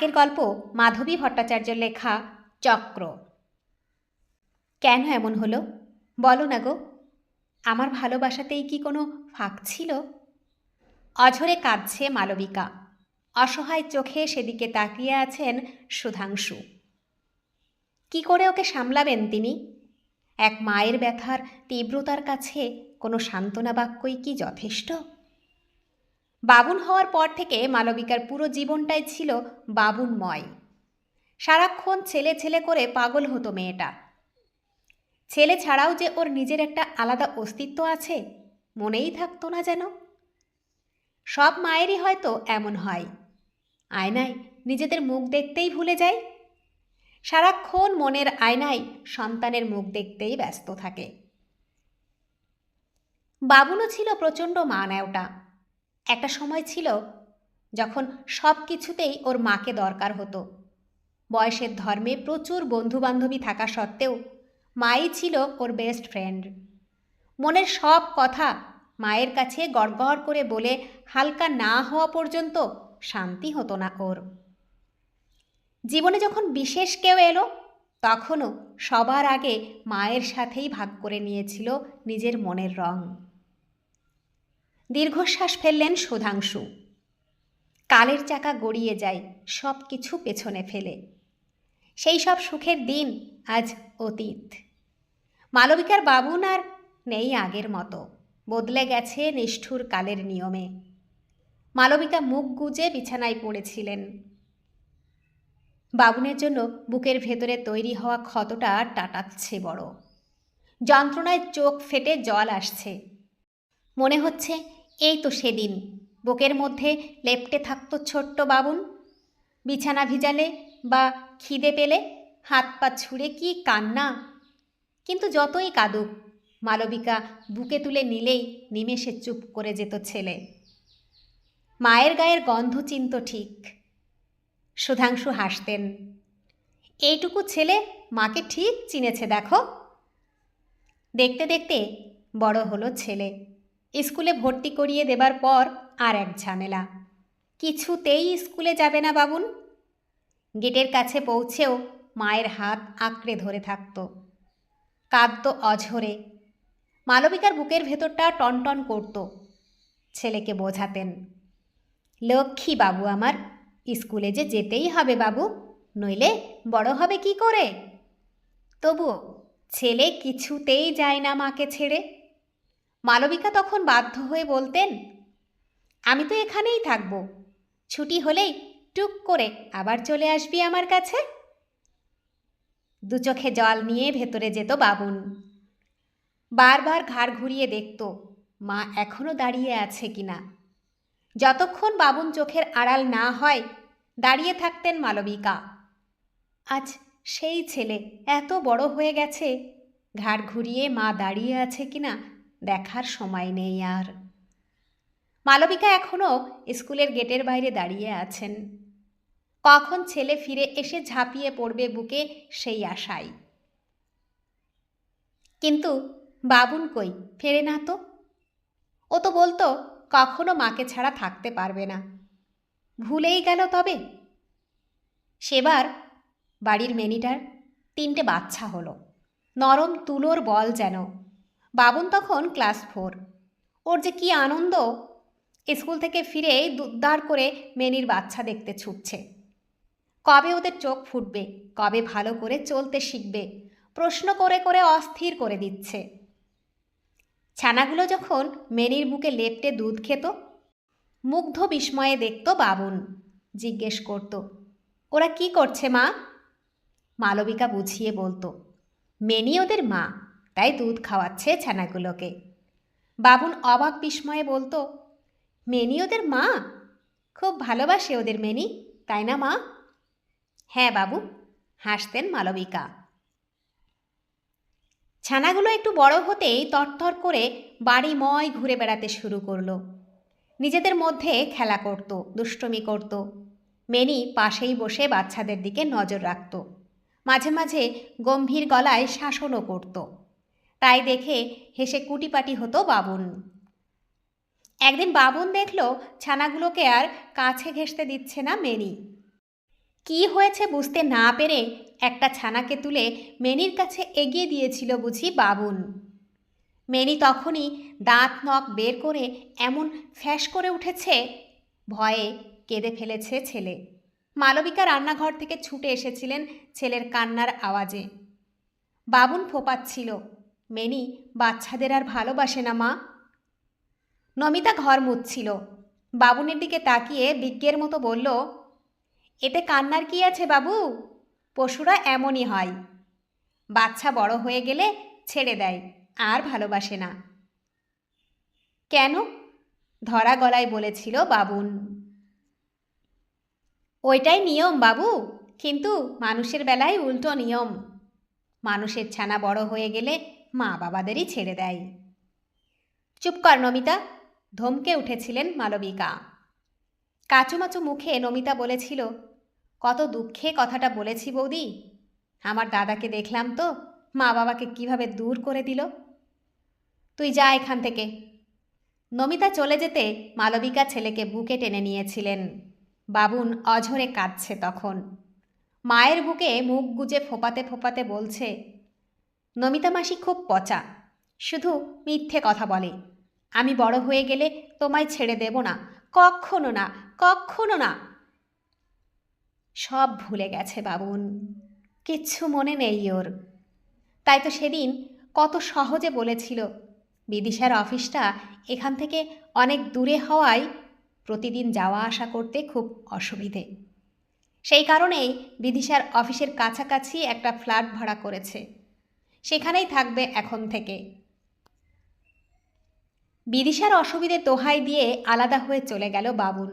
আজকের গল্প মাধবী ভট্টাচার্যের লেখা চক্র। কেন এমন হলো? বলো না গো। আমার ভালোবাসাতেই কি কোনো ফাঁক ছিল? অঝরে কাঁদছে মালবিকা। অসহায় চোখে সেদিকে তাকিয়ে আছেন সুধাংশু। কি করে ওকে সামলাবেন তিনি? এক মায়ের ব্যথার তীব্রতার কাছে কোনো সান্ত্বনা বাক্যই কি যথেষ্ট? বাবুন হওয়ার পর থেকে মালবিকার পুরো জীবনটাই ছিল বাবুনময়। সারাক্ষণ ছেলে ছেলে করে পাগল হতো মেয়েটা। ছেলে ছাড়াও যে ওর নিজের একটা আলাদা অস্তিত্ব আছে, মনেই থাকতো না যেন। সব মায়েরই হয়তো এমন হয়। আয়নায় নিজেদের মুখ দেখতেই ভুলে যায় সারাক্ষণ মনের আয়নায় সন্তানের মুখ দেখতেই ব্যস্ত থাকে। বাবুনও ছিল প্রচণ্ড মা নেওটা একটা সময় ছিল যখন সব কিছুতেই ওর মাকে দরকার হতো। বয়সের ধর্মে প্রচুর বন্ধুবান্ধবী থাকা সত্ত্বেও মাই ছিল ওর বেস্ট ফ্রেন্ড মনের সব কথা মায়ের কাছে গড়গড় করে বলে হালকা না হওয়া পর্যন্ত শান্তি হতো না ওর। জীবনে যখন বিশেষ কেউ এলো, তখনও সবার আগে মায়ের সাথেই ভাগ করে নিয়েছিল নিজের মনের রং। দীর্ঘশ্বাস ফেললেন সুধাংশু। কালের চাকা গড়িয়ে যায় সব কিছু পেছনে ফেলে। সেই সব সুখের দিন আজ অতীত। মালবিকার বাবুন আর নেই আগের মতো। বদলে গেছে নিষ্ঠুর কালের নিয়মে। মালবিকা মুখ গুজে বিছানায় পড়েছিলেন। বাবুনের জন্য বুকের ভেতরে তৈরি হওয়া ক্ষতটা টাটাচ্ছে বড়। যন্ত্রণায় চোখ ফেটে জল আসছে। মনে হচ্ছে এই তো সেদিন। বুকের মধ্যে লেপটে থাকতো ছোট্ট বাবুন। বিছানা ভিজালে বা খিদে পেলে হাত পা ছুঁড়ে কি কান্না? কিন্তু যতই কাঁদুক, মালবিকা বুকে তুলে নিলেই নিমেষে চুপ করে যেত ছেলে। মায়ের গায়ের গন্ধ চিন্ত ঠিক। সুধাংশু হাসতেন, এইটুকু ছেলে মাকে ঠিক চিনেছে, দেখো। দেখতে দেখতে বড় হলো ছেলে। স্কুলে ভর্তি করিয়ে দেবার পর আর এক ঝামেলা। কিছুতেই স্কুলে যাবে না বাবুন। গেটের কাছে পৌঁছেও মায়ের হাত আঁকড়ে ধরে থাকত। কাঁদত অঝরে। মালবিকার বুকের ভেতরটা টনটন করত। ছেলেকে বোঝাতেন, লক্ষ্মী বাবু আমার, স্কুলে যে যেতেই হবে বাবু, নইলে বড় হবে কি করে? তবুও, ছেলে কিছুতেই যায় না মাকে ছেড়ে। মালবিকা তখন বাধ্য হয়ে বলতেন, আমি তো এখানেই থাকব। ছুটি হলেই টুক করে আবার চলে আসবি আমার কাছে? দু চোখে জল নিয়ে ভেতরে যেত বাবুন। বারবার ঘাড় ঘুরিয়ে দেখত, মা এখনও দাঁড়িয়ে আছে কিনা যতক্ষণ বাবুন চোখের আড়াল না হয়, দাঁড়িয়ে থাকতেন মালবিকা। আজ সেই ছেলে এত বড় হয়ে গেছে, ঘাড় ঘুরিয়ে মা দাঁড়িয়ে আছে কিনা দেখার সময় নেই আর। মালবিকা এখনও স্কুলের গেটের বাইরে দাঁড়িয়ে আছেন। কখন ছেলে ফিরে এসে ঝাঁপিয়ে পড়বে বুকে সেই আশাই। কিন্তু বাবুন কই, ফেরে না তো? ও তো বলতো কখনো মাকে ছাড়া থাকতে পারবে না। ভুলেই গেল তবে। সেবার বাড়ির মেনিটার তিনটে বাচ্চা হলো। নরম তুলোর বল যেন বাবুন তখন ক্লাস ফোর। ওর যে কি আনন্দ, স্কুল থেকে ফিরে দুদ্দার করে মেনির বাচ্চা দেখতে ছুটছে। কবে ওদের চোখ ফুটবে, কবে ভালো করে চলতে শিখবে, প্রশ্ন করে করে অস্থির করে দিচ্ছে। ছানাগুলো যখন মেনির বুকে লেপটে দুধ খেত, মুগ্ধ বিস্ময়ে দেখত বাবুন, জিজ্ঞেস করত, ওরা কি করছে মা? মালবিকা বুঝিয়ে বলতো, মেনি ওদের মা। তাই দুধ খাওয়াচ্ছে ছানাগুলোকে। বাবুন অবাক বিস্ময়ে বলতো, মেনি ওদের মা? খুব ভালোবাসে ওদের মেনি, তাই না মা? হ্যাঁ বাবু, হাসতেন মালবিকা। ছানাগুলো একটু বড় হতেই তরতর করে বাড়িময় ঘুরে বেড়াতে শুরু করল। নিজেদের মধ্যে খেলা করত, দুষ্টমি করত। মেনি পাশেই বসে বাচ্চাদের দিকে নজর রাখত। মাঝে মাঝে গম্ভীর গলায় শাসনও করত। তাই দেখে হেসে কুটিপাটি হতো বাবুন। একদিন বাবুন দেখল ছানাগুলোকে আর কাছে ঘেঁষতে দিচ্ছে না মেনি। কি হয়েছে বুঝতে না পেরে একটা ছানাকে তুলে মেনির কাছে এগিয়ে দিয়েছিল বুঝি বাবুন। মেনি তখনই দাঁত নখ বের করে এমন ফ্যাস করে উঠেছে, ভয়ে কেঁদে ফেলেছে ছেলে। মালবিকা রান্নাঘর থেকে ছুটে এসেছিলেন ছেলের কান্নার আওয়াজে। বাবুন ফোপাচ্ছিল। মেনি, বাচ্চাদের আর ভালোবাসে না মা? নমিতা ঘর মুছছিল। বাবুনের দিকে তাকিয়ে বিজ্ঞের মতো বলল, এতে কান্নার কি আছে বাবু? পশুরা এমনই হয়। বাচ্চা বড় হয়ে গেলে ছেড়ে দেয়, আর ভালোবাসে না। কেন? ধরা গলায় বলেছিল বাবুন। ওইটাই নিয়ম বাবু, কিন্তু মানুষের বেলায় উল্টো নিয়ম। মানুষের ছানা বড় হয়ে গেলে মা বাবাদেরই ছেড়ে দেয়। চুপ কর নমিতা, ধমকে উঠেছিলেন মালবিকা। কাচুমাচু মুখে নমিতা বলেছিল, কত দুঃখে কথাটা বলেছি বৌদি। আমার দাদাকে দেখলাম তো, মা বাবাকে কীভাবে দূর করে দিল। তুই যা এখান থেকে নমিতা চলে যেতে মালবিকা ছেলেকে বুকে টেনে নিয়েছিলেন। বাবুন অঝরে কাঁদছে তখন। মায়ের বুকে মুখ গুজে ফোপাতে ফোপাতে বলছে নমিতা মাসি খুব পচা। শুধু মিথ্যে কথা বলে। আমি বড় হয়ে গেলে তোমায় ছেড়ে দেব না। কখনো না কখনো না। সব ভুলে গেছে বাবুন। কিচ্ছু মনে নেই ওর। তাই তো সেদিন কত সহজে বলেছিল, বিদিশার অফিসটা এখান থেকে অনেক দূরে হওয়ায় প্রতিদিন যাওয়া আসা করতে খুব অসুবিধে। সেই কারণেই বিদিশার অফিসের কাছাকাছি একটা ফ্ল্যাট ভাড়া করেছে। সেখানেই থাকবে এখন থেকে। বিদিশার অসুবিধে দোহাই দিয়ে আলাদা হয়ে চলে গেল বাবুন।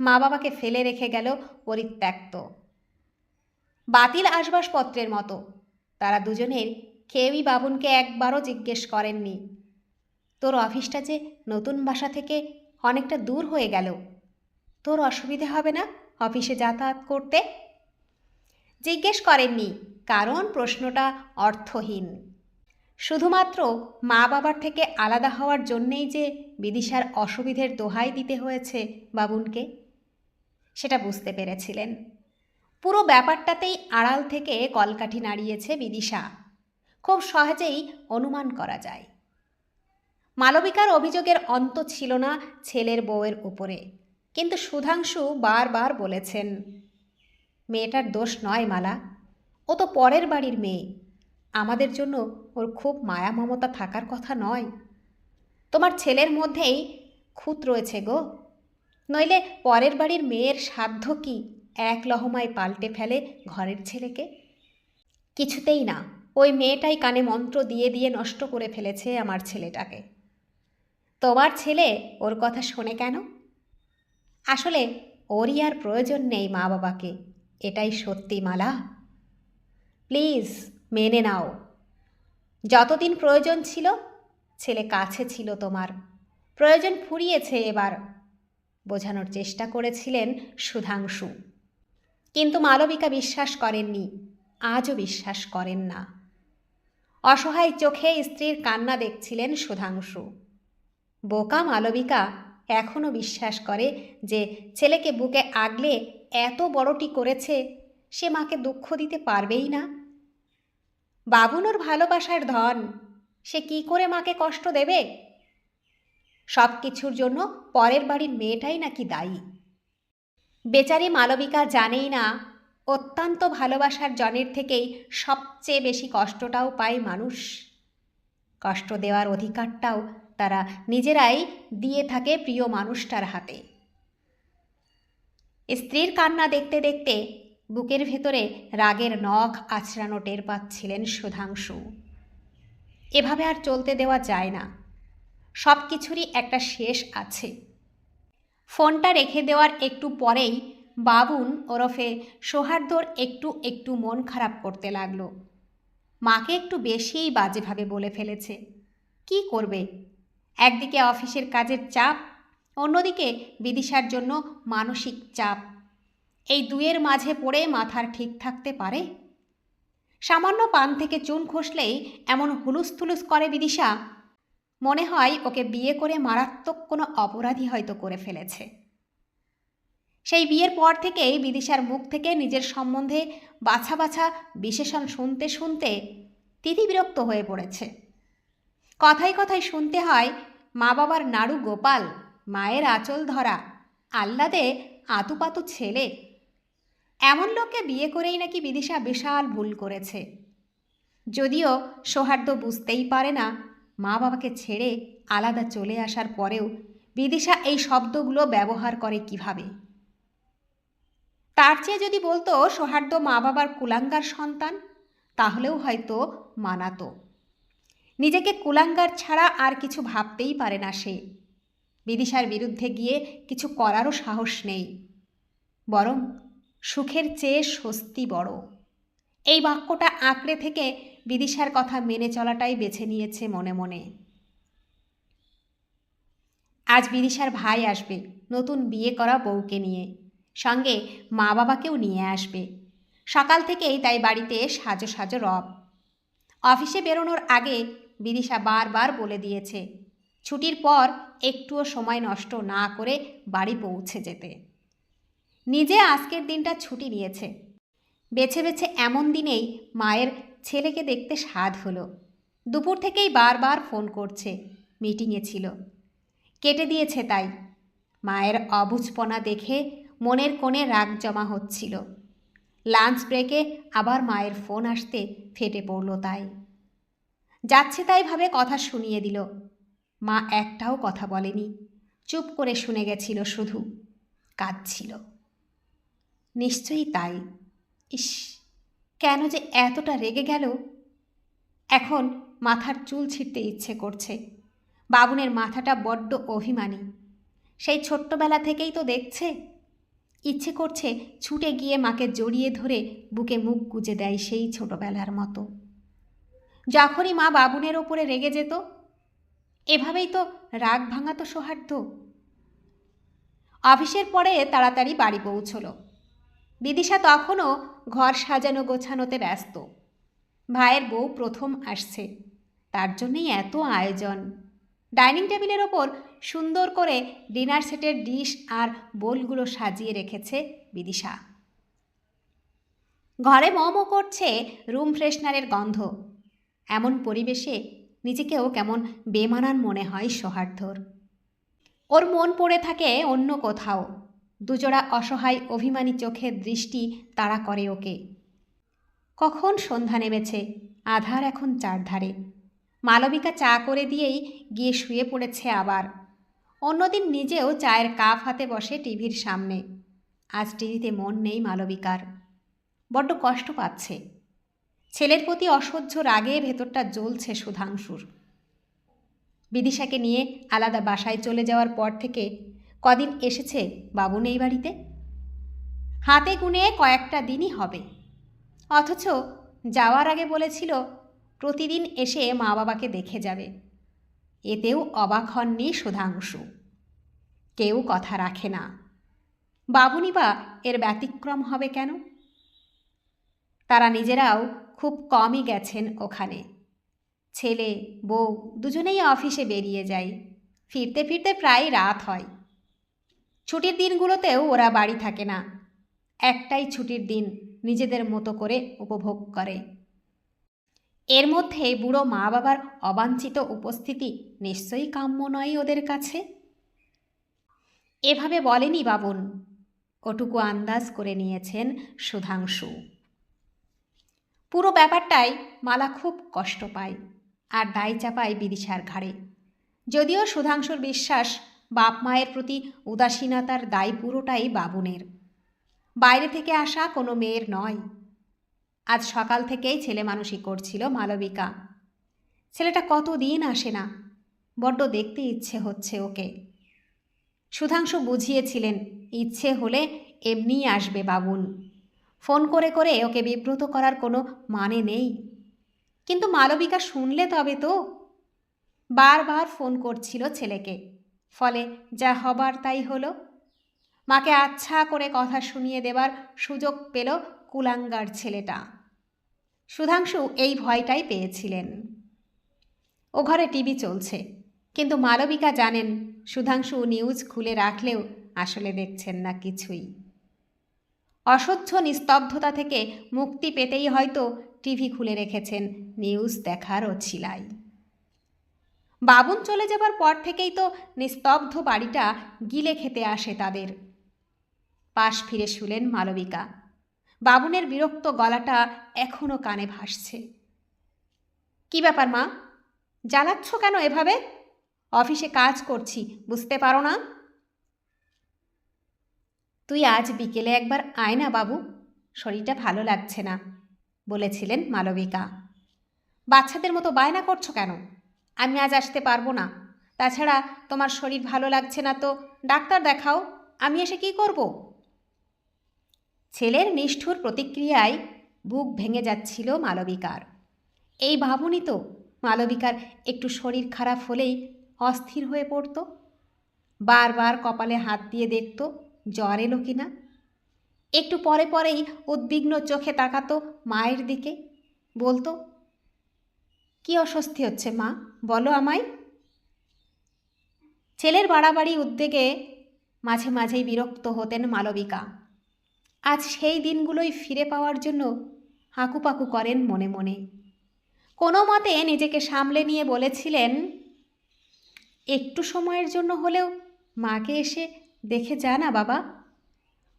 মা বাবাকে ফেলে রেখে গেল পরিত্যক্ত। বাতিল আসবাসপত্রের মতো। তারা দুজনের কেউই বাবুনকে একবারও জিজ্ঞেস করেননি। তোর অফিসটা যে নতুন বাসা থেকে অনেকটা দূর হয়ে গেল, তোর অসুবিধে হবে না অফিসে যাতায়াত করতে? জিজ্ঞেস করেননি। কারণ প্রশ্নটা অর্থহীন। শুধুমাত্র মা বাবার থেকে আলাদা হওয়ার জন্যেই যে বিদিশার অসুবিধের দোহাই দিতে হয়েছে বাবুনকে, সেটা বুঝতে পেরেছিলেন। পুরো ব্যাপারটাতেই আড়াল থেকে কলকাঠি নাড়িয়েছে বিদিশা। খুব সহজেই অনুমান করা যায়। মালবিকার অভিযোগের অন্ত ছিল না ছেলের বউয়ের উপরে। কিন্তু সুধাংশু বারবার বলেছেন, মেয়েটার দোষ নয় মালা। ও তো পরের বাড়ির মেয়ে। আমাদের জন্য ওর খুব মায়া মমতা থাকার কথা নয়। তোমার ছেলের মধ্যেই খুঁত রয়েছে গো। নইলে পরের বাড়ির মেয়ের সাধ্য কি এক লহমায় পাল্টে ফেলে ঘরের ছেলেকে? কিছুতেই না, ওই মেয়েটাই কানে মন্ত্র দিয়ে দিয়ে নষ্ট করে ফেলেছে আমার ছেলেটাকে। তোমার ছেলে ওর কথা শোনে কেন? আসলে ওরই আর প্রয়োজন নেই মা বাবাকে এটাই সত্যি মালা। প্লিজ মেনে নাও। যতদিন প্রয়োজন ছিল, ছেলে কাছে ছিল তোমার। প্রয়োজন ফুরিয়েছে এবার, বোঝানোর চেষ্টা করেছিলেন সুধাংশু। কিন্তু মালবিকা বিশ্বাস করেননি, আজও বিশ্বাস করেন না। অসহায় চোখে স্ত্রীর কান্না দেখছিলেন সুধাংশু। বোকা মালবিকা এখনও বিশ্বাস করে যে ছেলেকে বুকে আগলে এত বড়টি করেছে সে মাকে দুঃখ দিতে পারবেই না। বাবুনোর ভালোবাসার ধন, সে কি করে মাকে কষ্ট দেবে? সব কিছুর জন্য পরের বাড়ির মেয়েটাই নাকি দায়ী। বেচারি মালবিকা জানেই না, অত্যন্ত ভালোবাসার জনের থেকেই সবচেয়ে বেশি কষ্টটাও পায় মানুষ। কষ্ট দেওয়ার অধিকারটাও তারা নিজেরাই দিয়ে থাকে প্রিয় মানুষটার হাতে। স্ত্রীর কান্না দেখতে দেখতে বুকের ভেতরে রাগের নখ আছড়ানো টের পাচ্ছিলেন সুধাংশু। এভাবে আর চলতে দেওয়া যায় না। সব কিছুরই একটা শেষ আছে। ফোনটা রেখে দেওয়ার একটু পরেই বাবুন ওরফে সৌহার্দ্যর একটু একটু মন খারাপ করতে লাগল। মাকে একটু বেশিই বাজেভাবে বলে ফেলেছে, কি করবে? একদিকে অফিসের কাজের চাপ, অন্যদিকে বিদিশার জন্য মানসিক চাপ। এই দুয়ের মাঝে পড়ে মাথার ঠিক থাকতে পারে? সামান্য পান থেকে চুন খসলেই এমন হুলুস থুলুস করে বিদিশা। মনে হয় ওকে বিয়ে করে মারাত্মক কোনো অপরাধী হয়তো করে ফেলেছে। সেই বিয়ের পর থেকেই বিদিশার মুখ থেকে নিজের সম্বন্ধে বাছা বাছা বিশেষণ শুনতে শুনতে তিথি বিরক্ত হয়ে পড়েছে। কথায় কথায় শুনতে হয় মা বাবার নাড়ু গোপাল, মায়ের আঁচল ধরা, আহ্লাদে আতুপাতু ছেলে এমন লোককে বিয়ে করেই নাকি বিদিশা বিশাল ভুল করেছে। যদিও সৌহার্দ্য বুঝতেই পারে না, মা বাবাকে ছেড়ে আলাদা চলে আসার পরেও বিদিশা এই শব্দগুলো ব্যবহার করে কীভাবে? তার চেয়ে যদি বলতো সৌহার্দ্য মা বাবার কুলাঙ্গার সন্তান, তাহলেও হয়তো মানাতো। নিজেকে কুলাঙ্গার ছাড়া আর কিছু ভাবতেই পারে না সে। বিদিশার বিরুদ্ধে গিয়ে কিছু করারও সাহস নেই। বরং সুখের চেয়ে স্বস্তি বড়। এই বাক্যটা আঁকড়ে থেকে বিদিশার কথা মেনে চলাটাই বেছে নিয়েছে মনে মনে। আজ বিদিশার ভাই আসবে, নতুন বিয়ে করা বউকে নিয়ে। সঙ্গে মা বাবাকেও নিয়ে আসবে। সকাল থেকেই তাই বাড়িতে সাজো সাজো রব। অফিসে বেরোনোর আগে বিদিশা বারবার বলে দিয়েছে, ছুটির পর একটুও সময় নষ্ট না করে বাড়ি পৌঁছে যেতে। নিজে আজকের দিনটা ছুটি নিয়েছে। বেছে বেছে এমন দিনেই মায়ের ছেলেকে দেখতে স্বাদ হলো। দুপুর থেকেই বারবার ফোন করছে, মিটিংয়ে ছিল। কেটে দিয়েছে তাই। মায়ের অবুঝপনা দেখে মনের কোণে রাগ জমা হচ্ছিল। লাঞ্চ ব্রেকে আবার মায়ের ফোন আসতে ফেটে পড়ল তাই। যাচ্ছে তাই ভাবে কথা শুনিয়ে দিল। মা একটাও কথা বলেনি। চুপ করে শুনে গেছিল শুধু। কাঁদছিল। নিশ্চয়ই তাই। ইস, কেন যে এতটা রেগে গেল? এখন মাথার চুল ছিঁড়তে ইচ্ছে করছে। বাবুনের মাথাটা বড্ড অভিমানী। সেই ছোট্টবেলা থেকেই তো দেখছে। ইচ্ছে করছে ছুটে গিয়ে মাকে জড়িয়ে ধরে বুকে মুখ গুজে দেয় সেই ছোটবেলার মতো। যখনই মা বাবুনের ওপরে রেগে যেত, এভাবেই তো রাগ ভাঙাতো সৌহার্দ্য। অফিসের পরে তাড়াতাড়ি বাড়ি পৌঁছলো। বিদিশা তখনও ঘর সাজানো গোছানোতে ব্যস্ত। ভাইয়ের বউ প্রথম আসছে। তার জন্যই এত আয়োজন। ডাইনিং টেবিলের ওপর সুন্দর করে ডিনার সেটের ডিশ আর বোলগুলো সাজিয়ে রেখেছে বিদিশা। ঘরে মমো করছে রুম ফ্রেশনারের গন্ধ। এমন পরিবেশে নিজেকেও কেমন বেমানান মনে হয় সৌহার্দ্যর। ওর মন পড়ে থাকে অন্য কোথাও। দুজোড়া অসহায় অভিমানী চোখের দৃষ্টি তাড়া করে ওকে। কখন সন্ধ্যা নেমেছে? আধার এখন চারধারে। মালবিকা চা করে দিয়েই গিয়ে শুয়ে পড়েছে আবার। অন্যদিন নিজেও চায়ের কাপ হাতে বসে টিভির সামনে। আজ টিভিতে মন নেই মালবিকার। বড্ড কষ্ট পাচ্ছে। ছেলের প্রতি অসহ্য রাগে ভেতরটা জ্বলছে সুধাংশুর। বিদিশাকে নিয়ে আলাদা বাসায় চলে যাওয়ার পর থেকে কদিন এসেছে বাবু নেই বাড়িতে? হাতে গুনে কয়েকটা দিনই হবে। অথচ যাওয়ার আগে বলেছিল, প্রতিদিন এসে মা বাবাকে দেখে যাবে। এতেও অবাক হননি সুধাংশু। কেউ কথা রাখে না। বাবুনি বা এর ব্যতিক্রম হবে কেন? তারা নিজেরাও খুব কমই গেছেন ওখানে। ছেলে, বউ দুজনেই অফিসে বেরিয়ে যায়। ফিরতে ফিরতে প্রায় রাত হয়। ছুটির দিনগুলোতেও ওরা বাড়ি থাকে না। একটাই ছুটির দিন নিজেদের মতো করে উপভোগ করে। এর মধ্যে বুড়ো মা বাবার অবাঞ্ছিত উপস্থিতি নিশ্চয়ই কাম্য নয় ওদের কাছে। এভাবে বলেনি বাবুন। ওটুকু আন্দাজ করে নিয়েছেন সুধাংশু। পুরো ব্যাপারটাই মালা খুব কষ্ট পায় আর দায় চাপায় বিদিশার ঘাড়ে। যদিও সুধাংশুর বিশ্বাস বাপ মায়ের প্রতি উদাসীনতার দায় পুরোটাই বাবুনের। বাইরে থেকে আসা কোনো মেয়ের নয়। আজ সকাল থেকেই ছেলে মানুষই করছিল মালবিকা। ছেলেটা কতদিন আসে না, বড্ড দেখতে ইচ্ছে হচ্ছে ওকে। সুধাংশু বুঝিয়েছিলেন, ইচ্ছে হলে এমনিই আসবে বাবুন। ফোন করে করে ওকে বিব্রত করার কোনো মানে নেই। কিন্তু মালবিকা শুনলে তবে তো। বারবার ফোন করছিল ছেলেকে। ফলে যা হবার তাই হলো। মাকে আচ্ছা করে কথা শুনিয়ে দেবার সুযোগ পেল কুলাঙ্গার ছেলেটা। সুধাংশু এই ভয়টাই পেয়েছিলেন। ও ঘরে টিভি চলছে, কিন্তু মালবিকা জানেন সুধাংশু নিউজ খুলে রাখলেও আসলে দেখছেন না কিছুই। অসহ্য নিস্তব্ধতা থেকে মুক্তি পেতেই হয়তো টিভি খুলে রেখেছেন নিউজ দেখার ছিলাই বাবুন চলে যাবার পর থেকেই তো নিস্তব্ধ বাড়িটা গিলে খেতে আসে তাদের। পাশ ফিরে শুলেন মালবিকা। বাবুনের বিরক্ত গলাটা এখনও কানে ভাসছে। কি ব্যাপার মা? জ্বালাচ্ছ কেন এভাবে? অফিসে কাজ করছি, বুঝতে পারো না? তুই আজ বিকেলে একবার আয় না বাবু, শরীরটা ভালো লাগছে না, বলেছিলেন মালবিকা। বাচ্চাদের মতো বায়না করছ কেন? আমি আজ আসতে পারব না। তাছাড়া তোমার শরীর ভালো লাগছে না তো, ডাক্তার দেখাও, আমি এসে কি করব? ছেলের নিষ্ঠুর প্রতিক্রিয়ায় বুক ভেঙে যাচ্ছিল মালবিকার। এই ভাবুনি তো, মালবিকার একটু শরীর খারাপ হলেই অস্থির হয়ে পড়তো। বারবার কপালে হাত দিয়ে দেখত, জ্বর এলো কিনা একটু পরে পরেই উদ্বিগ্ন চোখে তাকাতো মায়ের দিকে। বলতো কি অস্বস্তি হচ্ছে, মা? বলো আমায়। ছেলের বাড়াবাড়ি উদ্বেগে মাঝে মাঝেই বিরক্ত হতেন মালবিকা। আজ সেই দিনগুলোই ফিরে পাওয়ার জন্য হাঁকুপাকু করেন মনে মনে। কোনো মতে নিজেকে সামলে নিয়ে বলেছিলেন, একটু সময়ের জন্য হলেও মাকে এসে দেখে যা না বাবা।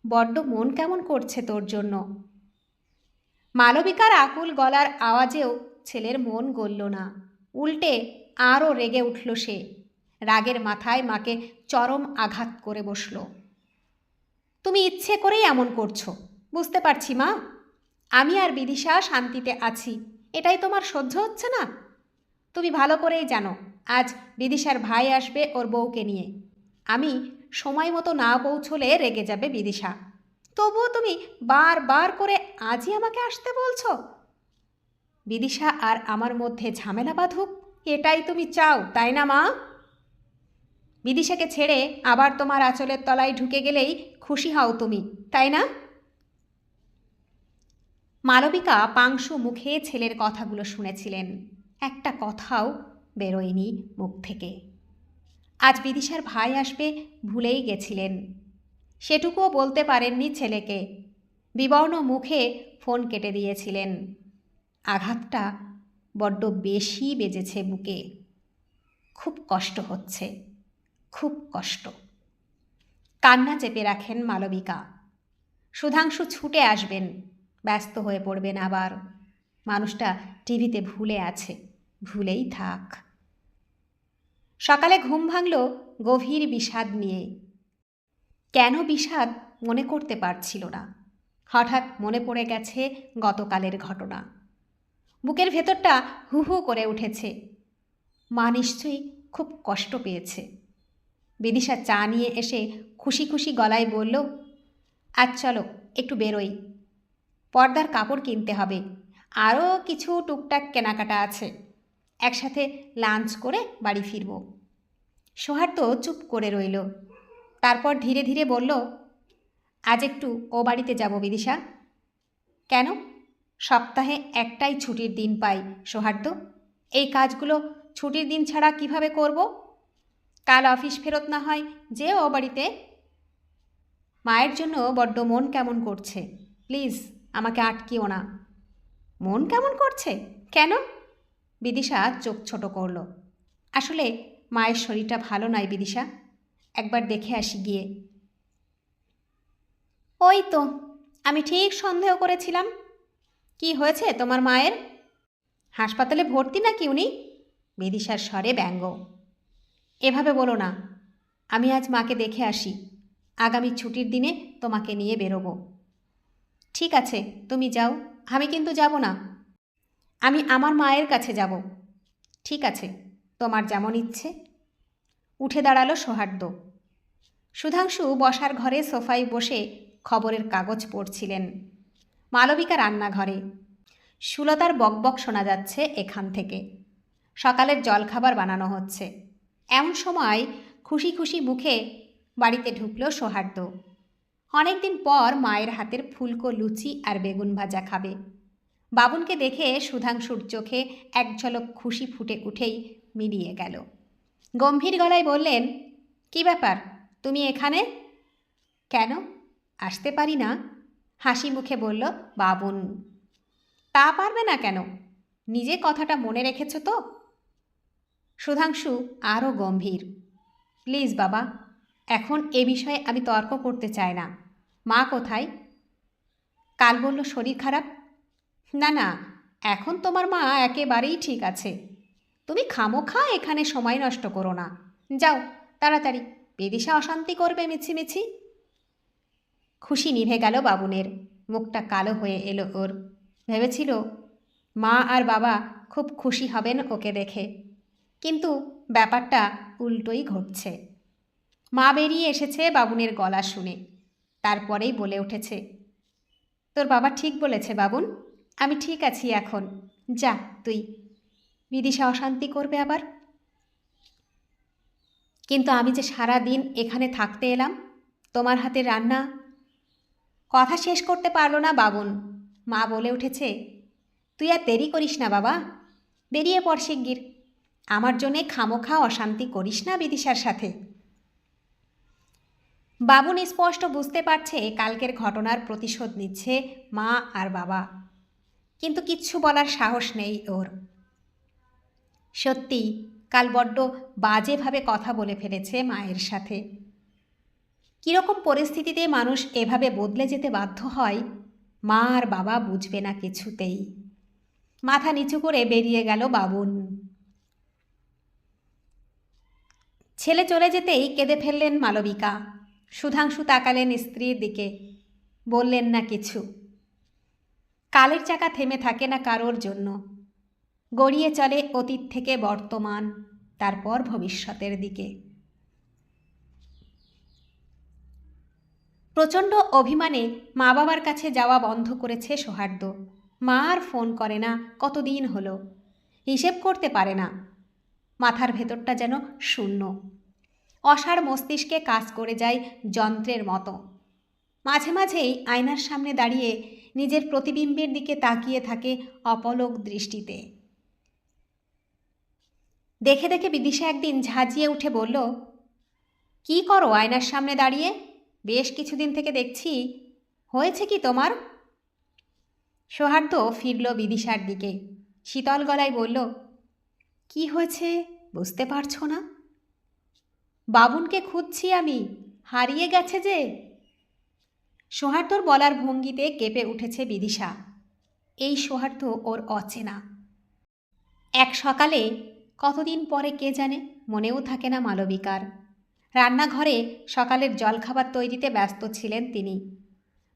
বড্ড মন কেমন করছে তোর জন্য। মালবিকার আকুল গলার আওয়াজেও ছেলের মন গলল না। উল্টে আরও রেগে উঠল সে। রাগের মাথায় মাকে চরম আঘাত করে বসল। তুমি ইচ্ছে করেই এমন করছ। বুঝতে পারছি, মা। আমি আর বিদিশা শান্তিতে আছি। এটাই তোমার সহ্য হচ্ছে না? তুমি ভালো করেই জানো, আজ বিদিশার ভাই আসবে ওর বউকে নিয়ে। আমি সময় মতো না পৌঁছলে রেগে যাবে বিদিশা। তবুও তুমি বারবার করে আজই আমাকে আসতে বলছো? বিদিশা আর আমার মধ্যে ঝামেলা বাঁধুক? এটাই তুমি চাও, তাই না মা? বিদিশাকে ছেড়ে আবার তোমার আঁচলের তলায় ঢুকে গেলেই খুশি হও তুমি, তাই না? মালবিকা পাংশু মুখে ছেলের কথাগুলো শুনেছিলেন। একটা কথাও বেরোয়নি মুখ থেকে। আজ বিদিশার ভাই আসবে ভুলেই গেছিলেন। সেটুকুও বলতে পারেননি ছেলেকে। বিবর্ণ মুখে ফোন কেটে দিয়েছিলেন। আঘাতটা বড্ড বেশি বেজেছে বুকে। খুব কষ্ট হচ্ছে, খুব কষ্ট। কান্না চেপে রাখেন মালবিকা। সুধাংশু ছুটে আসবেন, ব্যস্ত হয়ে পড়বেন আবার। মানুষটা টিভিতে ভুলে আছে, ভুলেই থাক। সকালে ঘুম ভাঙল গভীর বিষাদ নিয়ে। কেন বিষাদ মনে করতে পারছিল না। হঠাৎ মনে পড়ে গেছে গতকালের ঘটনা। বুকের ভেতরটা হু হু করে উঠেছে। মা নিশ্চয়ই খুব কষ্ট পেয়েছে। বিদিশা চা নিয়ে এসে খুশি খুশি গলায় বলল, আজ চলো, একটু বেরোই। পর্দার কাপড় কিনতে হবে। আরও কিছু টুকটাক কেনাকাটা আছে। একসাথে লাঞ্চ করে বাড়ি ফিরব। সোহার তো চুপ করে রইল। তারপর ধীরে ধীরে বলল, আজ একটু ও বাড়িতে যাব বিদিশা। কেন? সপ্তাহে একটাই ছুটির দিন পাই, সৌহার্দ্য। এই কাজগুলো ছুটির দিন ছাড়া কীভাবে করব? কাল অফিস ফেরত না হয় যে ও বাড়িতে। মায়ের জন্য বড্ড মন কেমন করছে। প্লিজ, আমাকে আটকিও না। মন কেমন করছে? কেন? বিদিশা চোখ ছোট করল। আসলে মায়ের শরীরটা ভালো নয়, বিদিশা। একবার দেখে আসি গিয়ে। ওই তো, আমি ঠিক সন্দেহ করেছিলাম। কি হয়েছে তোমার মায়ের? হাসপাতালে ভর্তি নাকি উনি? বিদিশার স্বরে ব্যঙ্গ। এভাবে বলো না। আমি আজ মাকে দেখে আসি। আগামী ছুটির দিনে তোমাকে নিয়ে বেরোবো। ঠিক আছে, তুমি যাও। আমি কিন্তু যাব না। আমি আমার মায়ের কাছে যাব। ঠিক আছে, তোমার যেমন ইচ্ছে। উঠে দাঁড়াল সৌহার্দ্য। সুধাংশু বসার ঘরে সোফায় বসে খবরের কাগজ পড়ছিলেন। মালবিকা রান্নাঘরে। সুলতার বকবক শোনা যাচ্ছে এখান থেকে। সকালের জলখাবার বানানো হচ্ছে। এমন সময় খুশি খুশি মুখে বাড়িতে ঢুকল সৌহার্দ্য অনেকদিন পর মায়ের হাতের ফুলকো লুচি আর বেগুন ভাজা খাবে। বাবুনকে দেখে সুধাংশুর চোখে এক ঝলক খুশি ফুটে উঠেই মিলিয়ে গেল। গম্ভীর গলায় বললেন, কি ব্যাপার? তুমি এখানে? কেন? আসতে পারি না। হাসি মুখে বলল, বাবুন, তা পারবে না কেন? নিজে কথাটা মনে রেখেছ তো? সুধাংশু আরও গম্ভীর। প্লিজ বাবা, এখন এ বিষয়ে আমি তর্ক করতে চাই না। মা কোথায়? কাল বলল, শরীর খারাপ? না না, এখন তোমার মা একেবারেই ঠিক আছে। তুমি খামোখা, এখানে সময় নষ্ট করো না। যাও, তাড়াতাড়ি। বেদিশা অশান্তি করবে মিছিমিছি। খুশি নিভে গেল বাবুনের। মুখটা কালো হয়ে এলো ওর। ভেবেছিল, মা আর বাবা খুব খুশি হবেন ওকে দেখে। কিন্তু ব্যাপারটা উল্টোই ঘটছে। মা বেরিয়ে এসেছে বাবুনের গলা শুনে। তারপরেই বলে উঠেছে, তোর বাবা ঠিক বলেছে বাবুন, আমি ঠিক আছি এখন। যা, তুই। বিদিশা অশান্তি করবে আবার? কিন্তু আমি যে সারা দিন এখানে থাকতে এলাম, তোমার হাতে রান্না কথা শেষ করতে পারল না বাবুন। মা বলে উঠেছে, তুই আর দেরি করিস না বাবা, বেরিয়ে পড় শিগগির। আমার জন্যে খামোখা অশান্তি করিস না বিদিশার সাথে। বাবুন স্পষ্ট বুঝতে পারছে কালকের ঘটনার প্রতিশোধ নিচ্ছে মা আর বাবা। কিন্তু কিচ্ছু বলার সাহস নেই ওর। সত্যি, কাল বড্ড বাজেভাবে কথা বলে ফেলেছে মায়ের সাথে। কীরকম পরিস্থিতিতে মানুষ এভাবে বদলে যেতে বাধ্য হয় মা আর বাবা বুঝবে না কিছুতেই। মাথা নিচু করে বেরিয়ে গেল বাবুন। ছেলে চলে যেতেই কেঁদে ফেললেন মালবিকা। সুধাংশু তাকালেন স্ত্রীর দিকে, বললেন, না কিছু। কালের চাকা থেমে থাকে না কারোর জন্য। গড়িয়ে চলে অতীত থেকে বর্তমান, তারপর ভবিষ্যতের দিকে। প্রচণ্ড অভিমানে মা বাবার কাছে যাওয়া বন্ধ করেছে সৌহার্দ্য। মা আর ফোন করে না, কতদিন হলো? হিসেব করতে পারে না। মাথার ভেতরটা যেন শূন্য। অসার মস্তিষ্কে কাজ করে যায় যন্ত্রের মতো। মাঝে মাঝেই আয়নার সামনে দাঁড়িয়ে নিজের প্রতিবিম্বের দিকে তাকিয়ে থাকে অপলক দৃষ্টিতে। দেখে দেখে বিদিশা একদিন ঝাঁজিয়ে উঠে বলল, কি করো আয়নার সামনে দাঁড়িয়ে? বেশ কিছুদিন থেকে দেখছি। হয়েছে কি তোমার? সৌহার্দ্য ফিরল বিদিশার দিকে। শীতল গলায় বলল, কি হয়েছে? বুঝতে পারছ না? বাবুনকে খুঁজছি আমি। হারিয়ে গেছে যে? সৌহার্দ্যর বলার ভঙ্গিতে কেঁপে উঠেছে বিদিশা। এই সৌহার্দ্য ওর অচেনা। এক সকালে কতদিন পরে কে জানে? মনেও থাকে না মালবিকার। রান্নাঘরে সকালের জলখাবার তৈরিতে ব্যস্ত ছিলেন তিনি।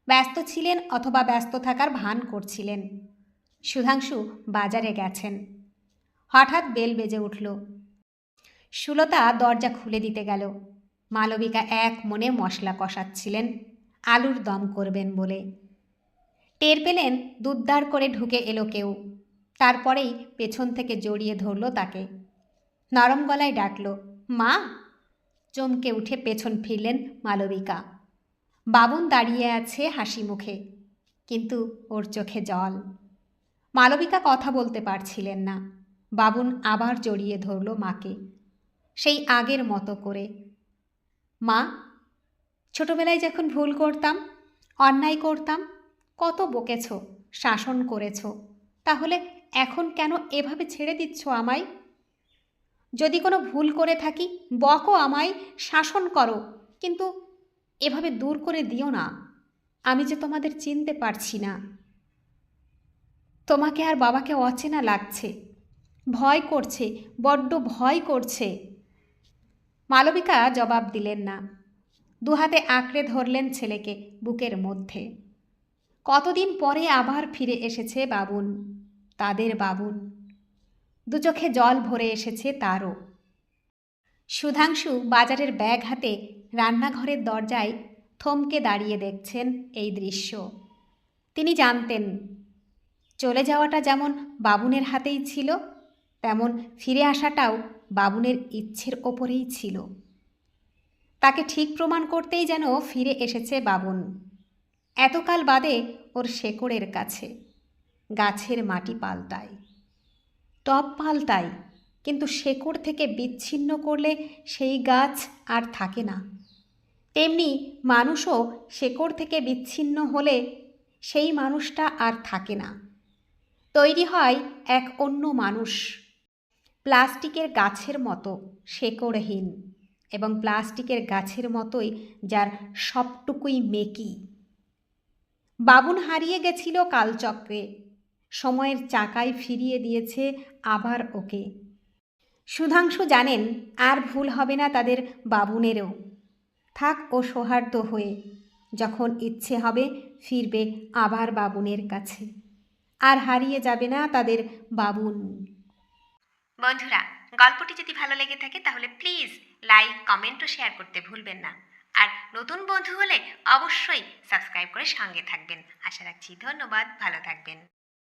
ব্যস্ত ছিলেন অথবা ব্যস্ত থাকার ভান করছিলেন। সুধাংশু বাজারে গেছেন। হঠাৎ বেল বেজে উঠল। সুলতা দরজা খুলে দিতে গেল। মালবিকা এক মনে মশলা কষাচ্ছিলেন। আলুর দম করবেন বলে। টের পেলেন দুদ্দার করে ঢুকে এলো কেউ। তারপরেই পেছন থেকে জড়িয়ে ধরল তাকে। নরম গলায় ডাকল, মা চমকে উঠে পেছন ফিরলেন মালবিকা। বাবুন দাঁড়িয়ে আছে হাসি মুখে, কিন্তু ওর চোখে জল। মালবিকা কথা বলতে পারছিলেন না। বাবুন আবার জড়িয়ে ধরল মাকে। সেই আগের মতো করে, মা, ছোটবেলায় যখন ভুল করতাম, অন্যায় করতাম, কত বকেছ, শাসন করেছ, তাহলে এখন কেন এভাবে ছেড়ে দিচ্ছ আমায়? যদি কোনো ভুল করে থাকি বকো আমায়, শাসন করো। কিন্তু এভাবে দূর করে দিও না। আমি যে তোমাদের চিনতে পারছি না। তোমাকে আর বাবাকে অচেনা লাগছে। ভয় করছে, বড্ড ভয় করছে। মালবিকা জবাব দিলেন না। দুহাতে আঁকড়ে ধরলেন ছেলেকে বুকের মধ্যে। কতদিন পরে আবার ফিরে এসেছে বাবুন? তাদের বাবুন। দু চোখে জল ভরে এসেছে তারও। সুধাংশু বাজারের ব্যাগ হাতে রান্নাঘরের দরজায় থমকে দাঁড়িয়ে দেখছেন এই দৃশ্য। তিনি জানতেন, চলে যাওয়াটা যেমন বাবুনের হাতেই ছিল, তেমন ফিরে আসাটাও বাবুনের ইচ্ছের ওপরেই ছিল। তাকে ঠিক প্রমাণ করতেই যেন ফিরে এসেছে বাবুন। এতকাল বাদে ওর শেকড়ের কাছে, গাছের মাটি পাল্টায়। টপ পাল্টায় কিন্তু শেকড় থেকে বিচ্ছিন্ন করলে সেই গাছ আর থাকে না। তেমনি মানুষও শেকড় থেকে বিচ্ছিন্ন হলে সেই মানুষটা আর থাকে না। তৈরি হয় এক অন্য মানুষ। প্লাস্টিকের গাছের মতো শেকড়হীন এবং প্লাস্টিকের গাছের মতোই যার সবটুকুই মেকি। বাবুন হারিয়ে গেছিল কালচক্রে। সময়ের চাকায় ফিরিয়ে দিয়েছে আবার ওকে। সুধাংশু জানেন, আর ভুল হবে না তাদের বাবুনেরও। থাক ও সৌহার্দ্য হয়ে, যখন ইচ্ছে হবে ফিরবে আবার বাবুনের কাছে। আর হারিয়ে যাবে না তাদের বাবুন। বন্ধুরা, গল্পটি যদি ভালো লেগে থাকে তাহলে প্লিজ লাইক, কমেন্ট ও শেয়ার করতে ভুলবেন না। আর নতুন বন্ধু হলে অবশ্যই সাবস্ক্রাইব করে সঙ্গে থাকবেন। আশা রাখছি ধন্যবাদ, ভালো থাকবেন।